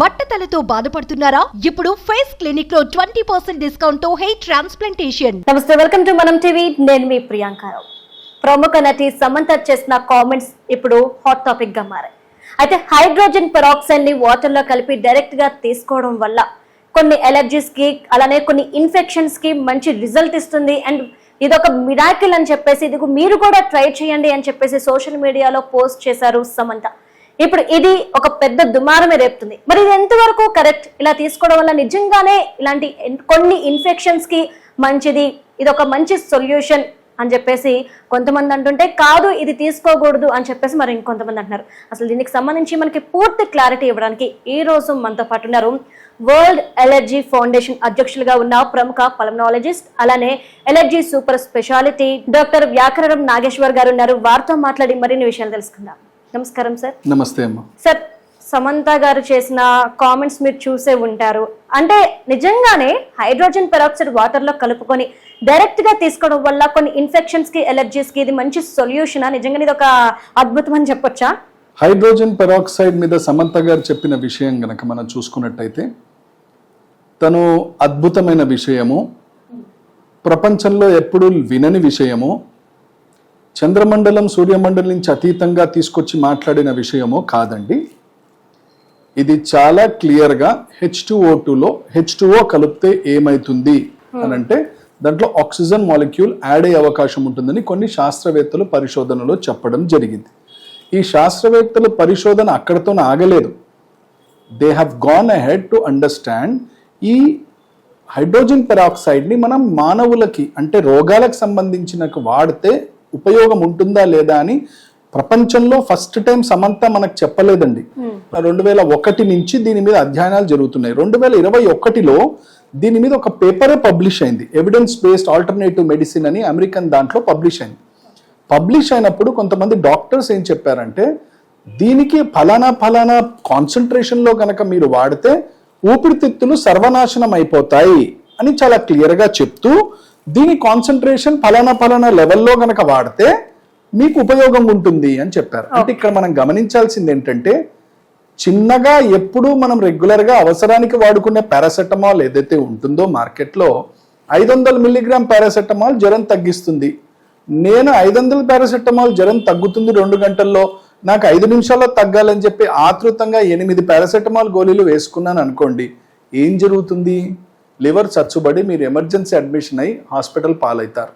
బట్టతలతో బాధపడుతున్నారా? ఇప్పుడు ఫేస్ క్లినిక్లో ట్వంటీ పర్సెంట్ డిస్కౌంట్తో హెయిర్ ట్రాన్స్ప్లాంటేషన్. నమస్తే వెల్కమ్ టు మనం టీవీ. నేను మీ ప్రియాంకారావు ప్రముఖ నటి సమంత చేసిన కామెంట్స్ ఇప్పుడు హాట్ టాపిక్గా మారాయి. అయితే హైడ్రోజన్ పెరాక్సైడ్ని వాటర్లో కలిపి డైరెక్ట్గా తీసుకోవడం వల్ల కొన్ని ఎలర్జీస్కి అలానే కొన్ని ఇన్ఫెక్షన్స్కి మంచి రిజల్ట్ ఇస్తుంది. అండ్ ఇది ఒక మిరాకిల్ అని చెప్పేసి ఇది మీరు కూడా ట్రై చేయండి అని చెప్పేసి సోషల్ మీడియాలో పోస్ట్ చేశారు సమంత. ఇప్పుడు ఇది ఒక పెద్ద దుమారమే రేపుతుంది. మరి ఇది ఎంతవరకు కరెక్ట్? ఇలా తీసుకోవడం వల్ల నిజంగానే ఇలాంటి కొన్ని ఇన్ఫెక్షన్స్కి మంచిది ఇది ఒక మంచి సొల్యూషన్ అని చెప్పేసి కొంతమంది అంటుంటే కాదు ఇది తీసుకోకూడదు అని చెప్పేసి మరి ఇంకొంతమంది అంటున్నారు. అసలు దీనికి సంబంధించి మనకి పూర్తి క్లారిటీ ఇవ్వడానికి ఈ రోజు మనతో పాటు ఉన్నారు వరల్డ్ ఎలర్జీ ఫౌండేషన్ అధ్యక్షులుగా ఉన్న ప్రముఖ పల్మనాలజిస్ట్ అలానే ఎలర్జీ సూపర్ స్పెషాలిటీ డాక్టర్ వ్యాకరణం నాగేశ్వర్ గారు ఉన్నారు. వారితో మాట్లాడి మరిన్ని విషయాలు తెలుసుకుందాం. నమస్కారం సార్ నమస్తే అమ్మ. సార్ సమంత గారు చేసిన కామెంట్స్ మీరు చూసే ఉంటారు. అంటే నిజంగానే హైడ్రోజన్ పెరాక్సైడ్ వాటర్లో కలుపుకొని డైరెక్ట్గా తీసుకోవడం వల్ల కొన్ని ఇన్ఫెక్షన్స్కి ఎలర్జీస్కి ఇది మంచి సొల్యూషన్ నిజంగా ఇది ఒక అద్భుతం అని చెప్పొచ్చా? హైడ్రోజన్ పెరాక్సైడ్ మీద సమంత గారు చెప్పిన విషయం గనక మనం చూసుకున్నట్టయితే తను అద్భుతమైన విషయము. ప్రపంచంలో ఎప్పుడూ వినని విషయము. చంద్రమండలం సూర్యమండలం నుంచి అతీతంగా తీసుకొచ్చి మాట్లాడిన విషయమో కాదండి. ఇది చాలా క్లియర్గా హెచ్ టూ ఓ టూలో హెచ్ టూ ఓ కలిపితే ఏమైతుంది అని అంటే దాంట్లో ఆక్సిజన్ మాలిక్యూల్ యాడ్ అయ్యే అవకాశం ఉంటుందని కొన్ని శాస్త్రవేత్తలు పరిశోధనలో చెప్పడం జరిగింది. ఈ శాస్త్రవేత్తల పరిశోధన అక్కడతో ఆగలేదు. They have gone ahead to understand ఈ హైడ్రోజన్ పెరాక్సైడ్ని మనం మానవులకి అంటే రోగాలకు సంబంధించిన వాడితే ఉపయోగం ఉంటుందా లేదా అని ప్రపంచంలో ఫస్ట్ టైం సమంత మనకు చెప్పలేదండి. రెండు వేల ఒకటి నుంచి దీని మీద అధ్యయనాలు జరుగుతున్నాయి. రెండు వేల ఇరవై ఒకటిలో దీని మీద ఒక పేపరే పబ్లిష్ అయింది. ఎవిడెన్స్ బేస్డ్ ఆల్టర్నేటివ్ మెడిసిన్ అని అమెరికన్ దాంట్లో పబ్లిష్ అయింది. పబ్లిష్ అయినప్పుడు కొంతమంది డాక్టర్స్ ఏం చెప్పారంటే దీనికి ఫలానా ఫలానా కాన్సన్ట్రేషన్లో కనుక మీరు వాడితే ఊపిరితిత్తులు సర్వనాశనం అయిపోతాయి అని చాలా క్లియర్గా చెప్తూ దీని కాన్సన్ట్రేషన్ ఫలానా ఫలానా లెవెల్లో కనుక వాడితే మీకు ఉపయోగం ఉంటుంది అని చెప్పారు. అంటే ఇక్కడ మనం గమనించాల్సింది ఏంటంటే చిన్నగా ఎప్పుడు మనం రెగ్యులర్గా అవసరానికి వాడుకునే పారాసెటమాల్ ఏదైతే ఉంటుందో మార్కెట్లో ఐదు వందల మిల్లీగ్రామ్ పారాసెటమాల్ జ్వరం తగ్గిస్తుంది. నేను ఐదు వందల పారాసెటమాల్ జ్వరం తగ్గుతుంది రెండు గంటల్లో నాకు ఐదు నిమిషాల్లో తగ్గాలని చెప్పి ఆతృతంగా ఎనిమిది పారాసెటమాల్ గోళీలు వేసుకున్నాను అనుకోండి ఏం జరుగుతుంది? లివర్ చచ్చుబడి మీరు ఎమర్జెన్సీ అడ్మిషన్ అయి హాస్పిటల్ పాలవుతారు.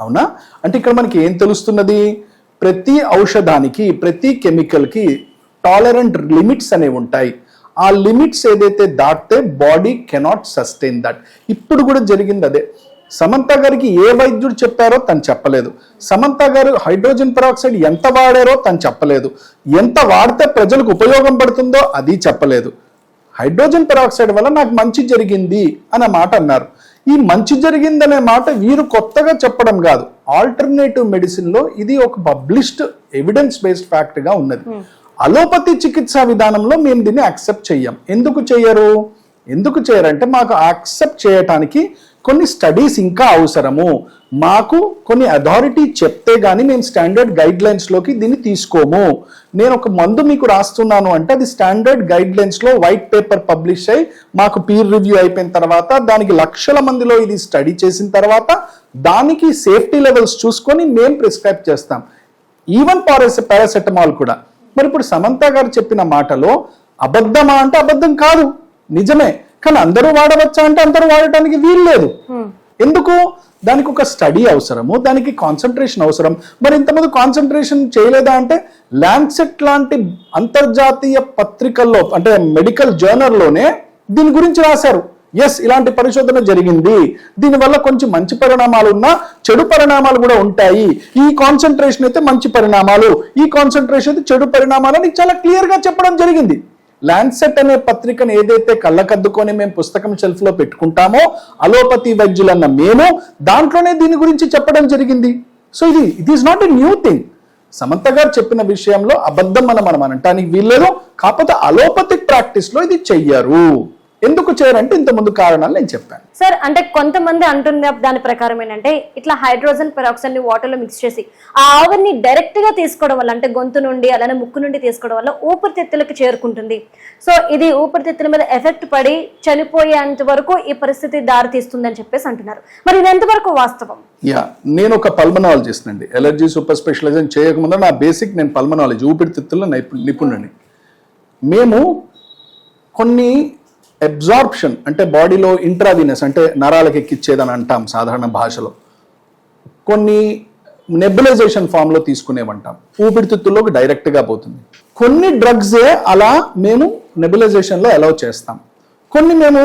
అవునా? అంటే ఇక్కడ మనకి ఏం తెలుస్తున్నది? ప్రతి ఔషధానికి ప్రతి కెమికల్కి టాలరెంట్ లిమిట్స్ అనేవి ఉంటాయి. ఆ లిమిట్స్ ఏదైతే దాటితే బాడీ కెనాట్ సస్టైన్ దట్. ఇప్పుడు కూడా జరిగింది అదే. సమంత గారికి ఏ వైద్యుడు చెప్పారో తను చెప్పలేదు. సమంత గారు హైడ్రోజన్ పెరాక్సైడ్ ఎంత వాడారో తను చెప్పలేదు. ఎంత వాడితే ప్రజలకు ఉపయోగం పడుతుందో అది చెప్పలేదు. హైడ్రోజన్ పెరాక్సైడ్ వల్ల నాకు మంచి జరిగింది అనే మాట అన్నారు. ఈ మంచి జరిగిందనే మాట వీరు కొత్తగా చెప్పడం కాదు. ఆల్టర్నేటివ్ మెడిసిన్లో ఇది ఒక పబ్లిష్డ్ ఎవిడెన్స్ బేస్డ్ ఫ్యాక్ట్గా ఉన్నది. అలోపతి చికిత్సా విధానంలో మేము దీన్ని యాక్సెప్ట్ చెయ్యం. ఎందుకు చెయ్యరు? ఎందుకు చేయరంటే మాకు యాక్సెప్ట్ చేయటానికి కొన్ని స్టడీస్ ఇంకా అవసరము. మాకు కొన్ని అథారిటీ చెప్తే గానీ మేము స్టాండర్డ్ గైడ్ లైన్స్లోకి దీన్ని తీసుకోము. నేను ఒక మందు మీకు రాస్తున్నాను అంటే అది స్టాండర్డ్ గైడ్ లైన్స్లో వైట్ పేపర్ పబ్లిష్ అయ్యి మాకు పీర్ రివ్యూ అయిపోయిన తర్వాత దానికి లక్షల మందిలో ఇది స్టడీ చేసిన తర్వాత దానికి సేఫ్టీ లెవెల్స్ చూసుకొని మేము ప్రిస్క్రైబ్ చేస్తాం. ఈవెన్ పారాసె పారాసెటమాల్ కూడా. మరి ఇప్పుడు సమంత గారు చెప్పిన మాటలో అబద్ధమా అంటే అబద్ధం కాదు. నిజమే. కానీ అందరూ వాడవచ్చా అంటే అందరూ వాడటానికి వీలు లేదు. ఎందుకు? దానికి ఒక స్టడీ అవసరము దానికి కాన్సన్ట్రేషన్ అవసరం. మరి ఇంతమంది కాన్సన్ట్రేషన్ చేయలేదా అంటే ల్యాండ్సెట్ లాంటి అంతర్జాతీయ పత్రికల్లో అంటే మెడికల్ జర్నల్లోనే దీని గురించి రాశారు. ఎస్ ఇలాంటి పరిశోధన జరిగింది. దీనివల్ల కొంచెం మంచి పరిణామాలు ఉన్నా చెడు పరిణామాలు కూడా ఉంటాయి. ఈ కాన్సన్ట్రేషన్ అయితే మంచి పరిణామాలు. ఈ కాన్సన్ట్రేషన్ అయితే చెడు పరిణామాలు అని చాలా క్లియర్గా చెప్పడం జరిగింది. ల్యాండ్సెట్ అనే పత్రికను ఏదైతే కళ్ళకద్దుకొని మేము పుస్తకం షెల్ఫ్లో పెట్టుకుంటామో అలోపతి వైద్యులన్న మేము దాంట్లోనే దీని గురించి చెప్పడం జరిగింది. సో ఇది it is not a new thing Samantha garu చెప్పిన విషయంలో అబద్ధం మనం మనం అనటానికి వీల్లేదు. కాకపోతే అలోపతిక్ ప్రాక్టీస్లో ఇది చెయ్యరు. ఎందుకు చేయరంటే ఇంతకుముందు కారణాలు నేను చెప్పాను. సార్ అంటే కొంతమంది అంటున్న దాని ప్రకారం ఏంటంటే ఇట్లా హైడ్రోజన్ పెరాక్సైడ్ని వాటర్లో మిక్స్ చేసి ఆ ఆవిరిని డైరెక్ట్గా తీసుకోవడం వల్ల అంటే గొంతు నుండి అలానే ముక్కు నుండి తీసుకోవడం వల్ల ఊపిరితిత్తులకు చేరుకుంటుంది. సో ఇది ఊపిరితిత్తుల మీద ఎఫెక్ట్ పడి చనిపోయేంత వరకు ఈ పరిస్థితి దారి తీస్తుందని చెప్పేసి అంటున్నారు. మరి ఇది ఎంతవరకు వాస్తవం? యా నేను ఒక పల్మనాలజిస్ట్ అండి. ఎలర్జీ సూపర్ స్పెషలైజేషన్ చేయకముందు నా బేసిక్ నేను పల్మనాలజీ ఊపిరితిత్తుల్లో నైపు నిపుణుడిని. మేము కొన్ని అబ్జార్ప్షన్ అంటే బాడీలో ఇంట్రావినస్ అంటే నరాలకు ఎక్కిచ్చేదని అంటాం సాధారణ భాషలో. కొన్ని నెబులైజేషన్ ఫామ్లో తీసుకునేవంటాం. ఊపిరితిత్తుల్లోకి డైరెక్ట్గా పోతుంది. కొన్ని డ్రగ్సే అలా మేము నెబులైజేషన్లో అలౌ చేస్తాం. కొన్ని మేము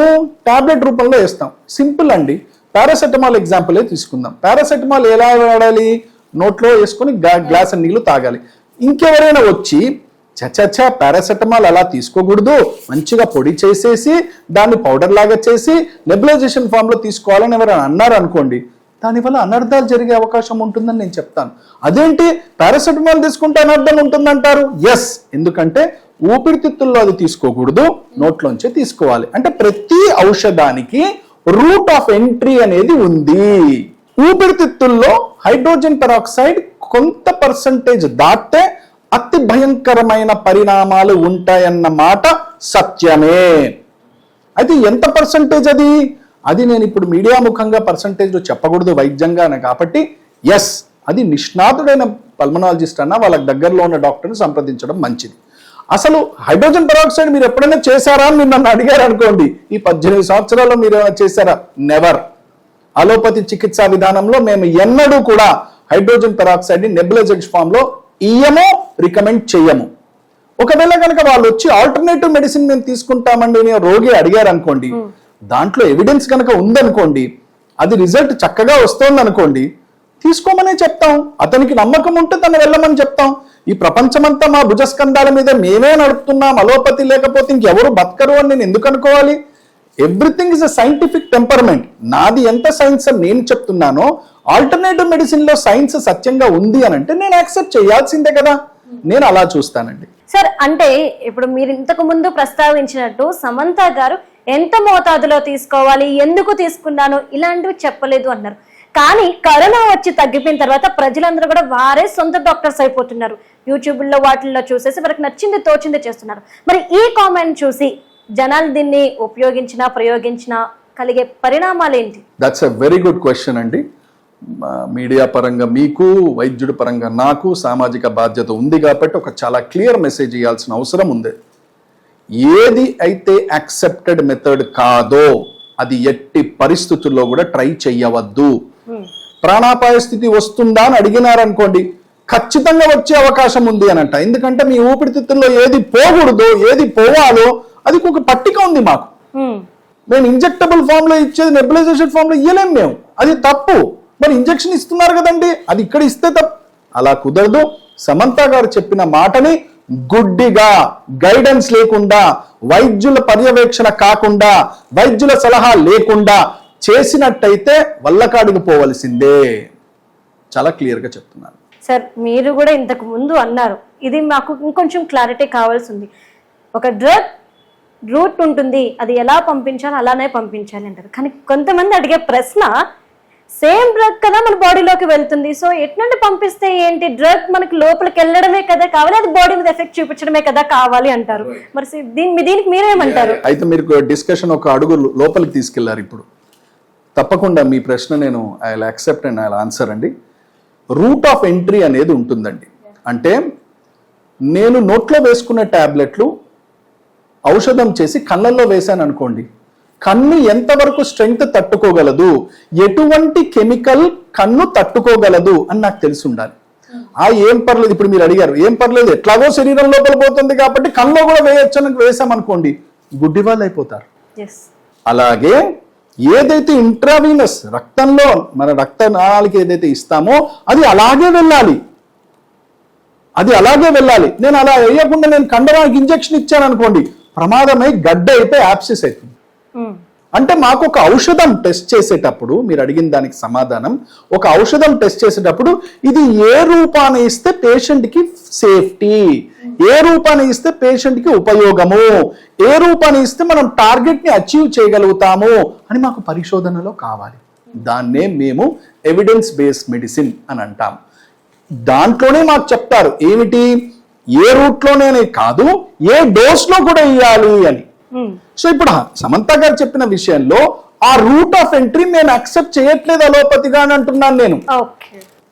టాబ్లెట్ రూపంలో వేస్తాం. సింపుల్ అండి. పారాసెటమాల్ ఎగ్జాంపులే తీసుకుందాం. పారాసెటమాల్ ఎలా వాడాలి? నోట్లో వేసుకొని గ్లాస్ నీళ్ళు తాగాలి. ఇంకెవరైనా వచ్చి చచ్చచ్చా పారాసెటమాల్ అలా తీసుకోకూడదు. మంచిగా పొడి చేసేసి దాన్ని పౌడర్ లాగా చేసి నెబులైజేషన్ ఫామ్లో తీసుకోవాలని ఎవరైనా అన్నారు అనుకోండి దానివల్ల అనర్థాలు జరిగే అవకాశం ఉంటుందని నేను చెప్తాను. అదేంటి? పారాసెటమాల్ తీసుకుంటే అనర్థం ఉంటుందంటారు? ఎస్ ఎందుకంటే ఊపిరితిత్తుల్లో అది తీసుకోకూడదు నోట్లోంచే తీసుకోవాలి. అంటే ప్రతి ఔషధానికి రూట్ ఆఫ్ ఎంట్రీ అనేది ఉంది. ఊపిరితిత్తుల్లో హైడ్రోజన్ పెరాక్సైడ్ కొంత పర్సంటేజ్ దాటితే అతి భయంకరమైన పరిణామాలు ఉంటాయన్న మాట సత్యమే. అయితే ఎంత పర్సంటేజ్ అది? అది నేను ఇప్పుడు మీడియా ముఖంగా పర్సంటేజ్లో చెప్పకూడదు వైద్యంగానే కాబట్టి ఎస్ అది నిష్ణాతుడైన పల్మనాలజిస్ట్ అన్న వాళ్ళకి దగ్గరలో ఉన్న డాక్టర్ని సంప్రదించడం మంచిది. అసలు హైడ్రోజన్ పెరాక్సైడ్ మీరు ఎప్పుడైనా చేశారా అని మీరు నన్ను అడిగారు అనుకోండి ఈ పద్దెనిమిది సంవత్సరాల్లో మీరు ఏమైనా చేశారా? నెవర్ అలోపతి చికిత్సా విధానంలో మేము ఎన్నడూ కూడా హైడ్రోజన్ పెరాక్సైడ్ని నెబులైజెక్స్ ఫామ్లో ఇయ్యము రికమెండ్ చెయ్యము. ఒకవేళ కనుక వాళ్ళు వచ్చి ఆల్టర్నేటివ్ మెడిసిన్ మేము తీసుకుంటామండి అని రోగి అడిగారు అనుకోండి దాంట్లో ఎవిడెన్స్ కనుక ఉందనుకోండి అది రిజల్ట్ చక్కగా వస్తోంది అనుకోండి తీసుకోమనే చెప్తాం. అతనికి నమ్మకం ఉంటే తను వెళ్ళమని చెప్తాం. ఈ ప్రపంచమంతా మా భుజస్కంధాల మీద మేమే నడుపుతున్నాం అలోపతి లేకపోతే ఇంకెవరు బతకరు అని నేను ఎందుకు అనుకోవాలి? Everything is a scientific temperament. నాది ఎంత సైన్స్ అని నేను చెప్తున్నానో ఆల్టర్నేటివ్ మెడిసిన్లో సైన్స్ సత్యంగా ఉంది అని అంటే నేను యాక్సెప్ట్ చేయాల్సిందే కదా. నేను అలా చూస్తానండి. సార్ అంటే ఇప్పుడు మీరు ఇంతకు ముందు ప్రస్తావించినట్టు సమంత గారు ఎంత మోతాదులో తీసుకోవాలి ఎందుకు తీసుకున్నాను ఇలాంటివి చెప్పలేదు అన్నారు. కానీ కరోనా వచ్చి తగ్గిపోయిన తర్వాత ప్రజలందరూ కూడా వారే సొంత డాక్టర్స్ అయిపోతున్నారు. యూట్యూబ్లో వాటిల్లో చూసేసి వారికి నచ్చింది తోచింది చేస్తున్నారు. మరి ఈ కామెంట్ చూసి జనాలు దీన్ని ఉపయోగించినా ప్రయోగించినా కలిగే పరిణామాలు ఏంటి? That's a very good question అండి. మీడియా పరంగా మీకు వైద్యుడి పరంగా నాకు సామాజిక బాధ్యత ఉంది కాబట్టి ఒక చాలా క్లియర్ మెసేజ్ ఇవ్వాల్సిన అవసరం ఉంది. ఏది అయితే యాక్సెప్టెడ్ మెథడ్ కాదో అది ఎట్టి పరిస్థితుల్లో కూడా ట్రై చెయ్యవద్దు. ప్రాణాపాయ స్థితి వస్తుందా అని అడిగినారనుకోండి ఖచ్చితంగా వచ్చే అవకాశం ఉంది అని అంట ఎందుకంటే మీ ఊపిరితిత్తుల్లో ఏది పోకూడదో ఏది పోవాలో అది ఒక పట్టిక ఉంది మాకు. హ్మ్. మేము ఇంజెక్టబుల్ ఫామ్లో ఇచ్చేది నెబులైజేషన్ ఫామ్లో ఇయ్యలేం మేము. అది తప్పు. మరి ఇంజక్షన్ ఇస్తున్నారు కదండి. అది ఇక్కడ ఇస్తే తప్ప. అలా కుదరదు. సమంత గారు చెప్పిన మాటని గుడ్డిగా గైడెన్స్ లేకుండా వైద్యుల పర్యవేక్షణ కాకుండా వైద్యుల సలహా లేకుండా చేసినట్టయితే వల్లకాడికి పోవలసిందే. చాలా క్లియర్గా చెప్తున్నాను సార్ మీరు కూడా ఇంతకు ముందు అన్నారు. ఇది మాకు ఇంకొంచెం క్లారిటీ కావాల్సి ఉంది ఒక డ్రగ్ రూట్ ఉంటుంది. అది ఎలా పంపించాలో అలానే పంపించాలి అంటారు. కానీ కొంతమంది అడిగే ప్రశ్న సేమ్ డ్రగ్ కదా మన బాడీలోకి వెళ్తుంది. సో ఎట్నుండి పంపిస్తే ఏంటి? డ్రగ్ మనకి లోపలికి వెళ్ళడమే కదా కావాలి అది బాడీ మీద ఎఫెక్ట్ చూపించడమే కదా కావాలి అంటారు. మరి దీని దీనికి మీరేమంటారు? అయితే మీరు డిస్కషన్ ఒక అడుగు లోపలికి తీసుకెళ్ళారు ఇప్పుడు. తప్పకుండా మీ ప్రశ్న నేను I accept and I answer అండి. రూట్ ఆఫ్ ఎంట్రీ అనేది ఉంటుందండి. అంటే నేను నోట్లో వేసుకున్న టాబ్లెట్లు ఔషధం చేసి కళ్ళల్లో వేశాను అనుకోండి కన్ను ఎంతవరకు స్ట్రెంగ్త్ తట్టుకోగలదు? ఎటువంటి కెమికల్ కన్ను తట్టుకోగలదు అని నాకు తెలిసి ఉండాలి. ఆ ఏం పర్లేదు ఇప్పుడు మీరు అడిగారు. ఏం పర్లేదు ఎట్లాగో శరీరం లోపల పోతుంది కాబట్టి కన్నులో కూడా వేయొచ్చని వేసామనుకోండి గుడ్డి వాళ్ళు అయిపోతారు. అలాగే ఏదైతే ఇంట్రావీనస్ రక్తంలో మన రక్త నాళాలకి ఏదైతే ఇస్తామో అది అలాగే వెళ్ళాలి. అది అలాగే వెళ్ళాలి. నేను అలా వేయకుండా నేను కండరానికి ఇంజెక్షన్ ఇచ్చాను అనుకోండి ప్రమాదమై గడ్డ అయిపోయి యాప్సిస్ అవుతుంది అంటే మాకు ఒక ఔషధం టెస్ట్ చేసేటప్పుడు మీరు అడిగిన దానికి సమాధానం ఒక ఔషధం టెస్ట్ చేసేటప్పుడు ఇది ఏ రూపాన ఇస్తే పేషెంట్కి సేఫ్టీ? ఏ రూపాన ఇస్తే పేషెంట్కి ఉపయోగము? ఏ రూపాన ఇస్తే మనం టార్గెట్ని అచీవ్ చేయగలుగుతాము? అని మాకు పరిశోధనలో కావాలి. దాన్నే మేము ఎవిడెన్స్ బేస్డ్ మెడిసిన్ అని అంటాం. దాంట్లోనే మాకు చెప్తారు ఏమిటి? ఏ రూట్లోనే కాదు ఏ డోస్లో కూడా ఇవ్వాలి అని. సో ఇప్పుడు సమంత గారు చెప్పిన విషయంలో ఆ రూట్ ఆఫ్ ఎంట్రీ నేను అక్సెప్ట్ చేయట్లేదు అలోపతిగా అని అంటున్నాను నేను.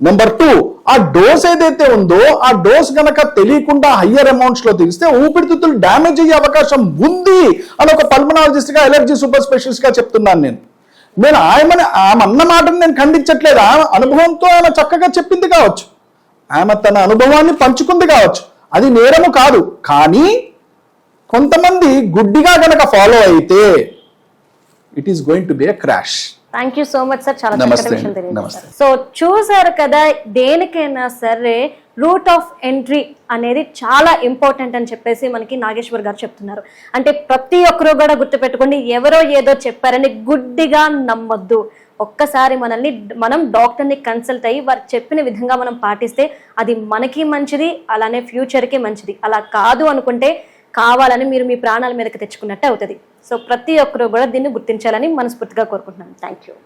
నెంబర్ టూ ఆ డోస్ ఏదైతే ఉందో ఆ డోస్ గనక తెలియకుండా హయ్యర్ అమౌంట్స్లో తెలిస్తే ఊపిరితిత్తులు డ్యామేజ్ అయ్యే అవకాశం ఉంది అని ఒక పల్మనాలజిస్ట్గా ఎలర్జీ సూపర్ స్పెషలిస్ట్గా చెప్తున్నాను నేను. నేను ఆమె ఆమె అన్న మాటను నేను ఖండించట్లేదు. ఆమె అనుభవంతో ఆమె చక్కగా చెప్పింది కావచ్చు. ఆమె తన అనుభవాన్ని పంచుకుంది కావచ్చు. అది నేరము కాదు. కానీ కొంతమంది గుడ్డిగా గనక ఫాలో అయితే it is going to be a crash thank you so much sir చాలా చక్కటి విషయం. తెలియజేశారు. సో చూసారు కదా దేనికైనా సరే రూట్ ఆఫ్ ఎంట్రీ అనేది చాలా ఇంపార్టెంట్ అని చెప్పేసి మనకి నాగేశ్వర్ గారు చెప్తున్నారు. అంటే ప్రతి ఒక్కరూ కూడా గుర్తుపెట్టుకోండి ఎవరో ఏదో చెప్పారని గుడ్డిగా నమ్మొద్దు. ఒక్కసారి మనల్ని మనం డాక్టర్ని కన్సల్ట్ అయ్యి వారు చెప్పిన విధంగా మనం పాటిస్తే అది మనకి మంచిది అలానే ఫ్యూచర్కి మంచిది. అలా కాదు అనుకుంటే కావాలని మీరు మీ ప్రాణాల మీదకి తెచ్చుకున్నట్టు అవుతుంది. సో ప్రతి ఒక్కరూ కూడా దీన్ని గుర్తించాలని మనస్ఫూర్తిగా కోరుకుంటున్నాను. Thank you